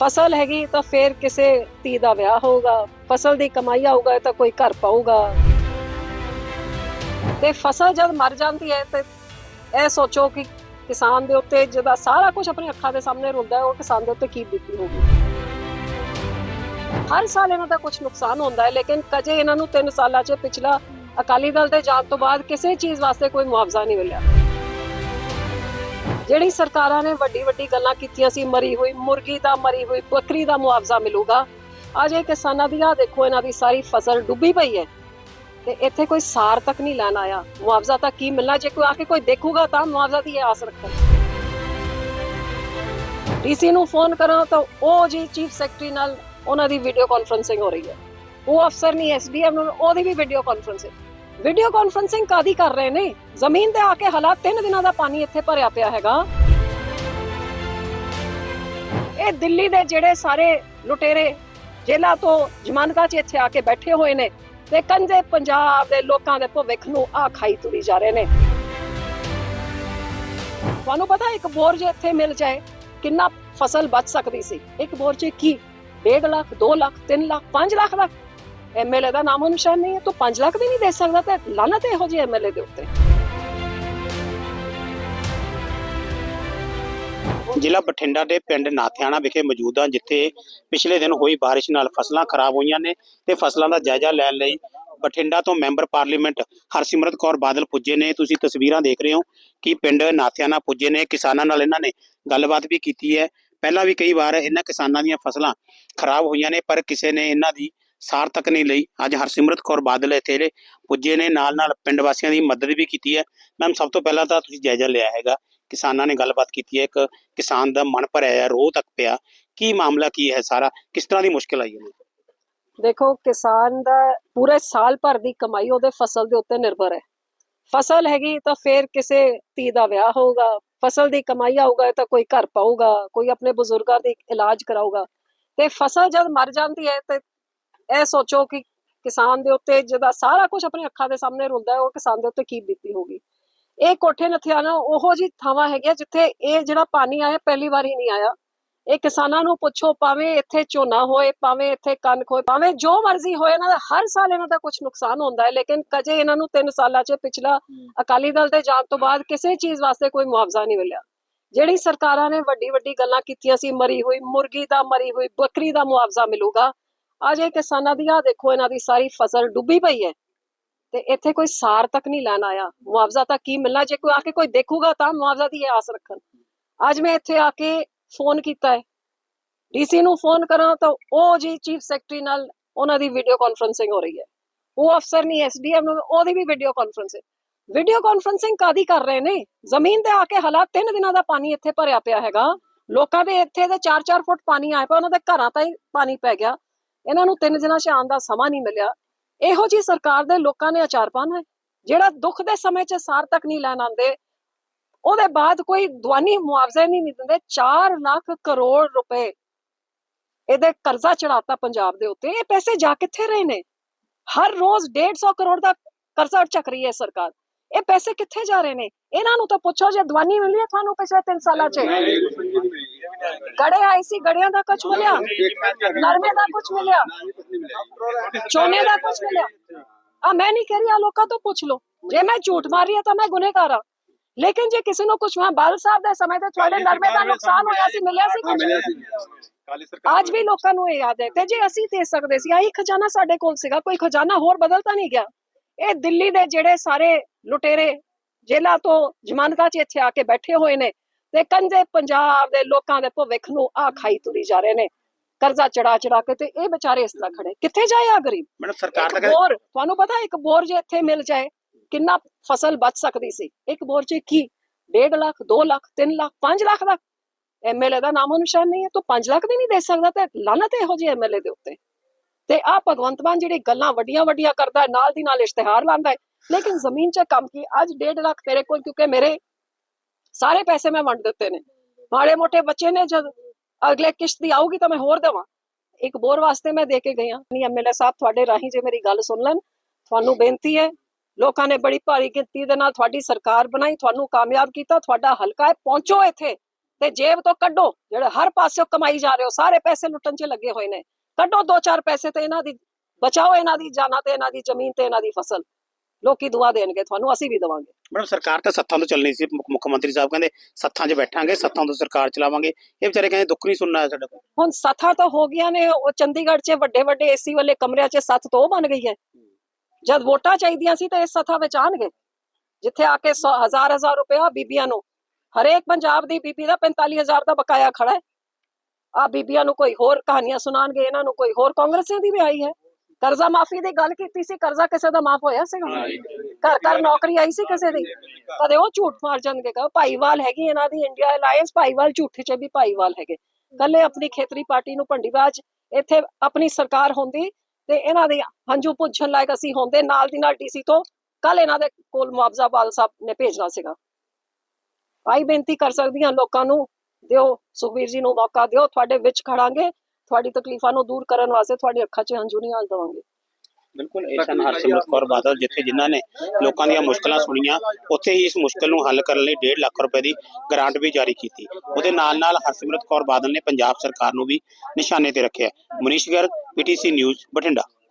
ਫਸਲ ਹੈਗੀ ਤਾਂ ਫੇਰ ਕਿਸੇ ਧੀ ਦਾ ਵਿਆਹ ਹੋਊਗਾ, ਫਸਲ ਦੀ ਕਮਾਈ ਆਊਗਾ ਤਾਂ ਕੋਈ ਘਰ ਪਾਊਗਾ। ਤੇ ਫਸਲ ਜਦ ਮਰ ਜਾਂਦੀ ਹੈ ਤੇ ਇਹ ਸੋਚੋ ਕਿ ਕਿਸਾਨ ਦੇ ਉੱਤੇ ਜਿਹਦਾ ਸਾਰਾ ਕੁਝ ਆਪਣੀ ਅੱਖਾਂ ਦੇ ਸਾਹਮਣੇ ਰੁਲਦਾ ਹੈ, ਉਹ ਕਿਸਾਨ ਦੇ ਉੱਤੇ ਕੀ ਬੀਤੀ ਹੋਊਗੀ? ਹਰ ਸਾਲ ਇਹਨਾਂ ਦਾ ਕੁਝ ਨੁਕਸਾਨ ਹੁੰਦਾ ਹੈ, ਲੇਕਿਨ ਕਦੇ ਇਹਨਾਂ ਨੂੰ 3 ਸਾਲਾਂ 'ਚ ਪਿਛਲਾ ਅਕਾਲੀ ਦਲ ਦੇ ਜਾਣ ਤੋਂ ਬਾਅਦ ਕਿਸੇ ਚੀਜ਼ ਵਾਸਤੇ ਕੋਈ ਮੁਆਵਜ਼ਾ ਨਹੀਂ ਮਿਲਿਆ। ਜਿਹੜੀ ਸਰਕਾਰਾਂ ਨੇ ਵੱਡੀ ਵੱਡੀ ਗੱਲਾਂ ਕੀਤੀਆਂ ਸੀ, ਮਰੀ ਹੋਈ ਮੁਰਗੀ ਦਾ, ਮਰੀ ਹੋਈ ਬੱਕਰੀ ਦਾ ਮੁਆਵਜ਼ਾ ਮਿਲੂਗਾ। ਅੱਜ ਇਹ ਕਿਸਾਨਾਂ ਦੀ ਆ ਦੇਖੋ ਇਹਨਾਂ ਦੀ ਸਾਰੀ ਫਸਲ ਡੁੱਬੀ ਪਈ ਹੈ ਤੇ ਇੱਥੇ ਕੋਈ ਸਾਰ ਤੱਕ ਨਹੀਂ ਲੈਣ ਆਇਆ। ਮੁਆਵਜ਼ਾ ਤਾਂ ਕੀ ਮਿਲਣਾ? ਜੇ ਕੋਈ ਆ ਕੇ ਕੋਈ ਦੇਖੂਗਾ ਤਾਂ ਮੁਆਵਜ਼ਾ ਦੀ ਆਸ ਰੱਖਣ। ਡੀਸੀ ਨੂੰ ਫੋਨ ਕਰਾਂ ਤਾਂ ਉਹ ਜੀ ਚੀਫ ਸੈਕਟਰੀ ਨਾਲ ਉਹਨਾਂ ਦੀ ਵੀਡੀਓ ਕਾਨਫਰੰਸਿੰਗ ਹੋ ਰਹੀ ਹੈ। ਉਹ ਅਫਸਰ ਨਹੀਂ, ਐਸਡੀਐਮ ਨੂੰ, ਉਹਦੀ ਵੀ ਵੀਡੀਓ ਕਾਨਫਰੰਸਿੰਗ। ਵੀਡੀਓ ਕਾਨਫਰੰਸਿੰਗ ਕਾਦੀ ਕਰ ਰਹੇ ਨੇ? ਜ਼ਮੀਨ ਤੇ ਆ ਕੇ ਹਾਲਾਤ ਤਿੰਨ ਦਿਨਾਂ ਦਾ ਪਾਣੀ ਇੱਥੇ ਭਰਿਆ ਪਿਆ ਹੈਗਾ। ਇਹ ਦਿੱਲੀ ਦੇ ਜਿਹੜੇ ਸਾਰੇ ਲੁਟੇਰੇ ਜੇਲ੍ਹਾਂ ਤੋਂ ਜ਼ਮਾਨਤਾਂ 'ਚ ਇੱਥੇ ਆ ਕੇ ਬੈਠੇ ਹੋਏ ਨੇ ਤੇ ਕੰਜੇ ਪੰਜਾਬ ਦੇ ਲੋਕਾਂ ਦੇ ਭਵਿੱਖ ਨੂੰ ਆ ਖਾਈ ਤੁਰੀ ਜਾ ਰਹੇ ਨੇ। ਤੁਹਾਨੂੰ ਪਤਾ ਇੱਕ ਬੋਰ ਜੇ ਇੱਥੇ ਮਿਲ ਜਾਏ, ਕਿੰਨਾ ਫਸਲ ਬਚ ਸਕਦੀ ਸੀ? ਇੱਕ ਬੋਰ 'ਚ ਕੀ? 1.5 ਲੱਖ 2 ਲੱਖ 3 ਲੱਖ 5 ਲੱਖ ਦਾ ਐਮਐਲਏ ਦਾ ਨਾਮੋ ਨਿਸ਼ਾਨ ਨਹੀਂ ਹੈ, ਤਾਂ 5 ਲੱਖ ਵੀ ਨਹੀਂ ਦੇ ਸਕਦਾ ਤੇ ਲਾਨਤ ਇਹੋ ਜਿਹੇ ਐਮਐਲਏ ਦੇ ਉੱਤੇ। ਜ਼ਿਲ੍ਹਾ ਬਠਿੰਡਾ ਦੇ ਪਿੰਡ ਨਾਥਿਆਣਾ ਵਿਖੇ ਮੌਜੂਦ ਹਾਂ, ਜਿੱਥੇ ਪਿਛਲੇ ਦਿਨ ਹੋਈ ਬਾਰਿਸ਼ ਨਾਲ ਫਸਲਾਂ ਖਰਾਬ ਹੋਈਆਂ ਨੇ ਤੇ ਫਸਲਾਂ ਦਾ ਜਾਇਜ਼ਾ ਲੈਣ ਲਈ ਬਠਿੰਡਾ ਤੋਂ ਮੈਂਬਰ ਪਾਰਲੀਮੈਂਟ ਹਰਸਿਮਰਤ ਕੌਰ ਬਾਦਲ ਪੁੱਜੇ ਨੇ। ਤੁਸੀਂ ਤਸਵੀਰਾਂ ਦੇਖ ਰਹੇ ਹੋ ਕਿ ਪਿੰਡ ਨਾਥਿਆਣਾ ਪੁੱਜੇ ਨੇ। ਕਿਸਾਨਾਂ ਨਾਲ ਇਹਨਾਂ ਨੇ ਗੱਲਬਾਤ ਵੀ ਕੀਤੀ ਹੈ। ਪਹਿਲਾਂ ਵੀ ਕਈ ਵਾਰ ਇਹਨਾਂ ਕਿਸਾਨਾਂ ਦੀਆਂ ਫਸਲਾਂ ਖਰਾਬ ਹੋਈਆਂ ਨੇ, ਪਰ ਕਿਸੇ ਨੇ ਇਹਨਾਂ ਦੀ ਸਾਰ ਤੱਕ ਨਹੀਂ ਲਈ। ਅੱਜ ਹਰਸਿਮਰਤ ਕੌਰ ਬਾਦਲ ਇੱਥੇ ਦੇ ਪੁੱਜੇ ਨੇ ਨਾਲ ਨਾਲ ਪਿੰਡ ਵਾਸੀਆਂ ਦੀ ਮਦਦ ਵੀ ਕੀਤੀ ਹੈ। ਮੈਮ, ਸਭ ਤੋਂ ਪਹਿਲਾਂ ਤਾਂ ਤੁਸੀਂ ਜਾਇਜ਼ਾ ਲਿਆ ਹੈਗਾ। ਕਿਸਾਨਾਂ ਨੇ ਗੱਲਬਾਤ ਕੀਤੀ ਹੈ। ਇੱਕ ਕਿਸਾਨ ਦਾ ਮਨ ਭਰਿਆ ਹੈ ਰੋਹ ਤੱਕ ਪਿਆ। ਕੀ ਮਾਮਲਾ ਕੀ ਹੈ ਸਾਰਾ? ਕਿਸ ਤਰ੍ਹਾਂ ਦੀ ਮੁਸ਼ਕਲ ਆਈ ਹੈ? ਦੇਖੋ, ਕਿਸਾਨ ਦਾ ਪੂਰੇ ਸਾਲ ਭਰ ਦੀ ਕਮਾਈ ਉਹਦੇ ਫਸਲ ਦੇ ਉੱਤੇ ਨਿਰਭਰ ਹੈ। ਫਸਲ ਹੈਗੀ ਤਾਂ ਫੇਰ ਕਿਸੇ ਧੀ ਦਾ ਵਿਆਹ ਹੋਊਗਾ। ਫਸਲ ਦੀ ਕਮਾਈ ਆਊਗਾ ਤਾਂ ਕੋਈ ਘਰ ਪਾਊਗਾ, ਕੋਈ ਆਪਣੇ ਬਜ਼ੁਰਗਾਂ ਦੇ ਇਲਾਜ ਕਰਾਊਗਾ। ਤੇ ਫਸਲ ਜਦ ਮਰ ਜਾਂਦੀ ਹੈ ਤੇ ਇਹ ਸੋਚੋ ਕਿ ਕਿਸਾਨ ਦੇ ਉੱਤੇ ਜਿਹਦਾ ਸਾਰਾ ਕੁਝ ਆਪਣੀ ਅੱਖਾਂ ਦੇ ਸਾਹਮਣੇ ਰੁਲਦਾ ਹੈ ਉਹ ਕਿਸਾਨ ਦੇ ਉੱਤੇ ਕੀ ਬੀਤੀ ਹੋਗੀ ਇਹ ਕੋਠੇ ਨਥਿਆਣਾ ਉਹੋ ਜੀ ਥਾਵਾਂ ਹੈਗੀਆਂ ਜਿੱਥੇ ਇਹ ਜਿਹੜਾ ਪਾਣੀ ਆਇਆ ਪਹਿਲੀ ਵਾਰ ਹੀ ਨਹੀਂ ਆਇਆ। ਇਹ ਕਿਸਾਨਾਂ ਨੂੰ ਪੁੱਛੋ ਭਾਵੇਂ ਇੱਥੇ ਝੋਨਾ ਹੋਏ ਭਾਵੇਂ ਇੱਥੇ ਕਣਕ ਹੋਏ ਭਾਵੇਂ ਜੋ ਮਰਜ਼ੀ ਹੋਏ ਇਹਨਾਂ ਦਾ ਹਰ ਸਾਲ ਇਹਨਾਂ ਦਾ ਕੁਝ ਨੁਕਸਾਨ ਹੁੰਦਾ ਹੈ ਲੇਕਿਨ ਕਦੇ ਇਹਨਾਂ ਨੂੰ 3 ਸਾਲਾਂ 'ਚ ਪਿਛਲਾ ਅਕਾਲੀ ਦਲ ਦੇ ਜਾਣ ਤੋਂ ਬਾਅਦ ਕਿਸੇ ਚੀਜ਼ ਵਾਸਤੇ ਕੋਈ ਮੁਆਵਜ਼ਾ ਨਹੀਂ ਮਿਲਿਆ। ਜਿਹੜੀ ਸਰਕਾਰਾਂ ਨੇ ਵੱਡੀ ਵੱਡੀ ਗੱਲਾਂ ਕੀਤੀਆਂ ਸੀ ਮਰੀ ਹੋਈ ਮੁਰਗੀ ਦਾ ਮਰੀ ਹੋਈ ਬੱਕਰੀ ਦਾ ਮੁਆਵਜ਼ਾ ਮਿਲੂਗਾ ਅੱਜ ਇਹ ਕਿਸਾਨਾਂ ਦੀ ਆ ਦੇਖੋ ਇਹਨਾਂ ਦੀ ਸਾਰੀ ਫਸਲ ਡੁੱਬੀ ਪਈ ਹੈ। ਤੇ ਇੱਥੇ ਕੋਈ ਸਾਰ ਤੱਕ ਨਹੀਂ ਲੈਣ ਆਇਆ। ਮੁਆਵਜ਼ਾ ਤਾਂ ਕੀ ਮਿਲਣਾ? ਜੇ ਕੋਈ ਆ ਕੇ ਕੋਈ ਦੇਖੂਗਾ ਤਾਂ ਮੁਆਵਜ਼ਾ ਦੀ ਆਸ ਰੱਖਣ। ਅੱਜ ਮੈਂ ਇੱਥੇ ਆ ਕੇ ਫੋਨ ਕੀਤਾ ਹੈ। ਡੀਸੀ ਨੂੰ ਫੋਨ ਕਰਾਂ ਤਾਂ ਉਹ ਜੀ ਚੀਫ ਸੈਕਟਰੀ ਨਾਲ ਉਹਨਾਂ ਦੀ ਵੀਡੀਓ ਕਾਨਫਰੰਸਿੰਗ ਹੋ ਰਹੀ ਹੈ। ਉਹ ਅਫਸਰ ਨਹੀਂ ਐਸਡੀਐਮ ਨੂੰ, ਉਹਦੀ ਵੀ ਵੀਡੀਓ ਕਾਨਫਰੰਸਿੰਗ। ਵੀਡੀਓ ਕਾਨਫਰੰਸਿੰਗ ਕਾਦੀ ਕਰ ਰਹੇ ਨੇ? ਜ਼ਮੀਨ ਤੇ ਆ ਕੇ ਹਾਲਾਤ ਤਿੰਨ ਦਿਨਾਂ ਦਾ ਪਾਣੀ ਇੱਥੇ ਭਰਿਆ ਪਿਆ ਹੈਗਾ। ਲੋਕਾਂ ਦੇ ਇੱਥੇ ਦੇ 4-4 ਫੁੱਟ ਪਾਣੀ ਆਇਆ ਪਿਆ, ਉਹਨਾਂ ਦੇ ਘਰਾਂ ਤਾਈਂ ਪਾਣੀ ਪੈ ਗਿਆ। ਇਹਨਾਂ ਨੂੰ ਤਿੰਨ ਦਿਨਾਂ 'ਚ ਆਉਣ ਦਾ ਸਮਾਂ ਨਹੀਂ ਮਿਲਿਆ। ਇਹੋ ਜੀ ਸਰਕਾਰ ਦੇ ਲੋਕਾਂ ਨੇ ਅਚਾਰ ਪਾਣਾ ਜਿਹੜਾ ਦੁੱਖ ਦੇ ਸਮੇਂ 'ਚ ਸਾਰ ਤੱਕ ਨਹੀਂ ਲੈਣ ਆਉਂਦੇ, ਉਹਦੇ ਬਾਅਦ ਕੋਈ ਦਵਾਨੀ ਮੁਆਵਜ਼ਾ ਨਹੀਂ ਦਿੰਦੇ 4 ਲੱਖ ਕਰੋੜ ਰੁਪਏ ਇਹਦੇ ਕਰਜ਼ਾ ਚੜਾਤਾ ਪੰਜਾਬ ਦੇ ਉੱਤੇ। ਇਹ ਪੈਸੇ ਜਾ ਕਿੱਥੇ ਰਹੇ ਨੇ? ਹਰ ਰੋਜ਼ 150 ਕਰੋੜ ਦਾ ਕਰਜ਼ਾ ਚੱਕ ਰਹੀ ਹੈ ਸਰਕਾਰ। ਇਹ ਪੈਸੇ ਕਿੱਥੇ ਜਾ ਰਹੇ ਨੇ? ਇਹਨਾਂ ਨੂੰ ਤਾਂ ਪੁੱਛੋ, ਜੇ ਦਵਾਨੀ ਮਿਲੀ ਹੈ ਤੁਹਾਨੂੰ ਪਿਛਲੇ 3 ਸਾਲਾਂ 'ਚ। ਗੜੇ ਆਈ ਸੀ ਗੜਿਆਂ ਦਾ ਕੁਝ ਮਿਲਿਆ ਨਰਮੇ ਦਾ ਕੁਝ ਮਿਲਿਆ ਚੋਨੇ ਦਾ ਕੁਝ ਮਿਲਿਆ ਆ ਮੈਂ ਨਹੀਂ ਕਹਿ ਰਹੀ ਆ ਲੋਕਾਂ ਤੋਂ ਪੁੱਛ ਲਓ ਜੇ ਮੈਂ ਝੂਠ ਮਾਰ ਰਹੀ ਤਾਂ ਮੈਂ ਗੁਨੇਗਾਰ ਹਾਂ ਲੇਕਿਨ ਜੇ ਕਿਸੇ ਨੂੰ ਕੁਝ ਮੈਂ ਬਾਲ ਸਾਹਿਬ ਦੇ ਸਮੇਂ ਤੇ ਤੁਹਾਡੇ ਨਰਮੇ ਦਾ ਨੁਕਸਾਨ ਹੋਇਆ ਸੀ ਮਿਲਿਆ ਸੀ ਕੁਝ ਅੱਜ ਵੀ ਲੋਕਾਂ ਨੂੰ ਇਹ ਯਾਦ ਹੈ ਤੇ ਜੇ ਅਸੀਂ ਦੇ ਸਕਦੇ ਸੀ ਆਹੀ ਖਜ਼ਾਨਾ ਸਾਡੇ ਕੋਲ ਸੀਗਾ ਕੋਈ ਖਜ਼ਾਨਾ ਹੋਰ ਬਦਲਤਾ ਨਹੀਂ ਗਿਆ ਇਹ ਦਿੱਲੀ ਦੇ ਜਿਹੜੇ ਸਾਰੇ ਲੁਟੇਰੇ ਜੇਲ੍ਹਾਂ ਤੋਂ ਜ਼ਮਾਨਤਾਂ 'ਚ ਇੱਥੇ ਆ ਕੇ ਬੈਠੇ ਹੋਏ ਨੇ ਤੇ ਕੰਜੇ ਪੰਜਾਬ ਦੇ ਲੋਕਾਂ ਦੇ ਭਵਿੱਖ ਨੂੰ ਆ ਖਾਈ ਤੁਰੀ ਜਾ ਰਹੇ ਨੇ। ਕਰਜ਼ਾ ਚੜਾ ਚੜਾ ਕੇ ਤੇ ਇਹ ਵਿਚਾਰੇ ਇਸ ਤਰ੍ਹਾਂ ਖੜੇ। ਕਿੱਥੇ ਜਾਏ ਆ ਗਰੀਬ? ਮੈਡਮ ਸਰਕਾਰ ਦਾ ਬੋਰ ਤੁਹਾਨੂੰ ਪਤਾ ਇੱਕ ਬੋਰ ਜੇ ਇੱਥੇ ਮਿਲ ਜਾਏ ਕਿੰਨਾ ਫਸਲ ਬਚ ਸਕਦੀ ਸੀ? ਇੱਕ ਬੋਰ 'ਚ ਕੀ? 1.5 ਲੱਖ 2 ਲੱਖ 3 ਲੱਖ 5 ਲੱਖ ਦਾ? ਐਮਐਲਏ ਦਾ ਨਾਮੋ ਨਿਸ਼ਾਨ ਨਹੀਂ ਹੈ ਤਾਂ 5 ਲੱਖ ਵੀ ਨਹੀਂ ਦੇ ਸਕਦਾ ਤੇ ਲਾਨਤ ਇਹੋ ਜਿਹੇ ਐਮਐਲਏ ਦੇ ਉੱਤੇ। ਤੇ ਆ ਭਗਵੰਤ ਮਾਨ ਜਿਹੜੀ ਗੱਲਾਂ ਵੱਡੀਆਂ ਵੱਡੀਆਂ ਕਰਦਾ ਨਾਲ ਦੀ ਨਾਲ ਇਸ਼ਤਿਹਾਰ ਲਾਉਂਦਾ ਹੈ। ਲੇਕਿਨ ਜ਼ਮੀਨ 'ਚ ਕੰਮ ਕੀ? ਅੱਜ 1.5 ਲੱਖ ਮੇਰੇ ਕੋਲ ਕਿਉਂਕਿ ਮੇਰੇ ਸਾਰੇ ਪੈਸੇ ਮੈਂ ਵੰਡ ਦਿੱਤੇ ਨੇ। ਮਾੜੇ ਮੋਟੇ ਬੱਚੇ ਨੇ ਜਦ ਅਗਲੇ ਕਿਸ਼ਤ ਦੀ ਆਊਗੀ ਤਾਂ ਮੈਂ ਹੋਰ ਦੇਵਾਂ। ਇੱਕ ਬੋਰ ਵਾਸਤੇ ਮੈਂ ਦੇ ਕੇ ਗਈ ਹਾਂ। ਨਹੀਂ ਐਮਐਲਏ ਸਾਹਿਬ, ਤੁਹਾਡੇ ਰਾਹੀਂ ਜੇ ਮੇਰੀ ਗੱਲ ਸੁਣ ਲੈਣ, ਤੁਹਾਨੂੰ ਬੇਨਤੀ ਹੈ, ਲੋਕਾਂ ਨੇ ਬੜੀ ਭਾਰੀ ਗਿਣਤੀ ਦੇ ਨਾਲ ਤੁਹਾਡੀ ਸਰਕਾਰ ਬਣਾਈ, ਤੁਹਾਨੂੰ ਕਾਮਯਾਬ ਕੀਤਾ, ਤੁਹਾਡਾ ਹਲਕਾ ਹੈ, ਪਹੁੰਚੋ ਇੱਥੇ ਤੇ ਜੇਬ ਤੋਂ ਕੱਢੋ। ਜਿਹੜੇ ਹਰ ਪਾਸਿਓਂ ਕਮਾਈ ਜਾ ਰਹੇ ਹੋ, ਸਾਰੇ ਪੈਸੇ ਲੁੱਟਣ 'ਚ ਲੱਗੇ ਹੋਏ ਨੇ। ਕੱਢੋ ਦੋ ਚਾਰ ਪੈਸੇ ਤੇ ਇਹਨਾਂ ਦੀ, ਬਚਾਓ ਇਹਨਾਂ ਦੀ, ਜਾਨਾਂ ਤੇ ਇਹਨਾਂ ਦੀ, ਜ਼ਮੀਨ ਤੇ ਇਹਨਾਂ ਦੀ ਫਸਲ। ਲੋਕੀ ਦੁਆ ਦੇਣਗੇ ਤੁਹਾਨੂੰ ਅਸੀਂ ਵੀ ਦੇਵਾਂਗੇ। ਮੈਡਮ ਸਰਕਾਰ ਤਾਂ ਸੱਥਾਂ ਤੋਂ ਚੱਲਣੀ ਸੀ ਮੁੱਖ ਮੁੱਖ ਮੰਤਰੀ ਸਾਹਿਬ ਕਹਿੰਦੇ ਸੱਥਾਂ 'ਚ ਬੈਠਾਂਗੇ ਸੱਥਾਂ ਤੋਂ ਸਰਕਾਰ ਚਲਾਵਾਂਗੇ। ਇਹ ਵਿਚਾਰੇ ਕਹਿੰਦੇ ਦੁੱਖ ਨਹੀਂ ਸੁਣਨਾ ਹੈ ਸਾਡਾ ਕੋਈ। ਹੁਣ ਸੱਥਾਂ ਤਾਂ ਹੋ ਗਈਆਂ ਨੇ ਉਹ ਚੰਡੀਗੜ੍ਹ 'ਚ ਵੱਡੇ ਵੱਡੇ ਏਸੀ ਵਾਲੇ ਕਮਰਿਆਂ 'ਚ ਸੱਥ ਤੋਂ ਬਣ ਗਈ ਹੈ। ਜਦ ਵੋਟਾਂ ਚਾਹੀਦੀਆਂ ਸੀ ਤਾਂ ਇਸ ਸੱਥਾਂ ਵਿੱਚ ਆਣਗੇ ਜਿੱਥੇ ਆ ਕੇ ਸੌ- ਹਜ਼ਾਰ ਹਜ਼ਾਰ ਰੁਪਇਆ ਬੀਬੀਆਂ ਨੂੰ ਹਰੇਕ ਪੰਜਾਬ ਦੀ ਬੀਬੀ ਦਾ 45000 ਦਾ ਬਕਾਇਆ ਖੜਾ ਹੈ। ਆ ਬੀਬੀਆਂ ਨੂੰ ਕੋਈ ਹੋਰ ਕਹਾਣੀਆਂ ਸੁਣਾਣਗੇ ਇਹਨਾਂ ਨੂੰ ਕੋਈ ਹੋਰ ਕਾਂਗਰਸੀਆਂ ਦੀ ਵੀ ਆਈ ਹੈ। ਕਰਜ਼ਾ ਮਾਫੀ ਦੀ ਗੱਲ ਕੀਤੀ ਸੀ ਕਰਜ਼ਾ ਕਿਸੇ ਦਾ ਮਾਫ ਹੋਇਆ ਸੀਗਾ ਘਰ ਘਰ ਨੌਕਰੀ ਆਈ ਸੀ ਕਿਸੇ ਦੀ? ਕਦੇ ਉਹ ਝੂਠ ਮਾਰ ਜਾਣਗੇ ਕਹੋ ਭਾਈਵਾਲ ਹੈਗੀ ਇਹਨਾਂ ਦੀ ਇੰਡੀਆ ਅਲਾਈਅੰਸ ਭਾਈਵਾਲ ਝੂਠੇ ਚ ਵੀ ਭਾਈਵਾਲ ਹੈਗੇ। ਕੱਲੇ ਆਪਣੀ ਖੇਤਰੀ ਪਾਰਟੀ ਨੂੰ ਭੰਡੀਬਾਜ਼ ਇੱਥੇ ਆਪਣੀ ਸਰਕਾਰ ਹੁੰਦੀ ਤੇ ਇਹਨਾਂ ਦੇ ਹੰਝੂ ਪੁੱਛਣ ਲਾਇਕ ਅਸੀਂ ਹੁੰਦੇ ਨਾਲ ਦੀ ਨਾਲ ਡੀਸੀ ਤੋਂ ਕੱਲ ਇਹਨਾਂ ਦੇ ਕੋਲ ਮੁਆਵਜ਼ਾ ਬਾਲ ਸਾਹਿਬ ਨੇ ਭੇਜਣਾ ਸੀਗਾ। ਆਈ ਬੇਨਤੀ ਕਰ ਸਕਦੀ ਹਾਂ ਲੋਕਾਂ ਨੂੰ ਦਿਓ ਸੁਖਵੀਰ ਜੀ ਨੂੰ ਮੌਕਾ ਦਿਓ ਤੁਹਾਡੇ ਵਿੱਚ ਖੜਾਂਗੇ। ਤੁਹਾਡੀ ਤਕਲੀਫਾਂ ਨੂੰ ਦੂਰ ਕਰਨ ਵਾਸਤੇ ਤੁਹਾਡੀ ਅੱਖਾਂ 'ਚ ਹੰਝੂ ਨਹੀਂ ਆਲ ਦਵਾਂਗੇ। ਬਿਲਕੁਲ, ਇਹ ਹਰਸਿਮਰਤ ਕੌਰ ਬਾਦਲ ਜਿੱਥੇ ਜਿਨ੍ਹਾਂ ਨੇ ਲੋਕਾਂ ਦੀਆਂ ਮੁਸ਼ਕਲਾਂ ਸੁਣੀਆਂ, ਉੱਥੇ ਹੀ ਇਸ ਮੁਸ਼ਕਲ ਨੂੰ ਹੱਲ ਕਰਨ ਲਈ 1.5 ਲੱਖ ਰੁਪਏ ਦੀ ਗ੍ਰਾਂਟ ਵੀ ਜਾਰੀ ਕੀਤੀ। ਉਹਦੇ ਨਾਲ ਨਾਲ ਹਰਸਿਮਰਤ ਕੌਰ ਬਾਦਲ ਨੇ ਪੰਜਾਬ ਸਰਕਾਰ ਨੂੰ ਵੀ ਨਿਸ਼ਾਨੇ ਤੇ ਰੱਖਿਆ ਮਨੀਸ਼ ਗਰਗ ਪੀਟੀਸੀ ਨਿਊਜ਼ ਬਠਿੰਡਾ।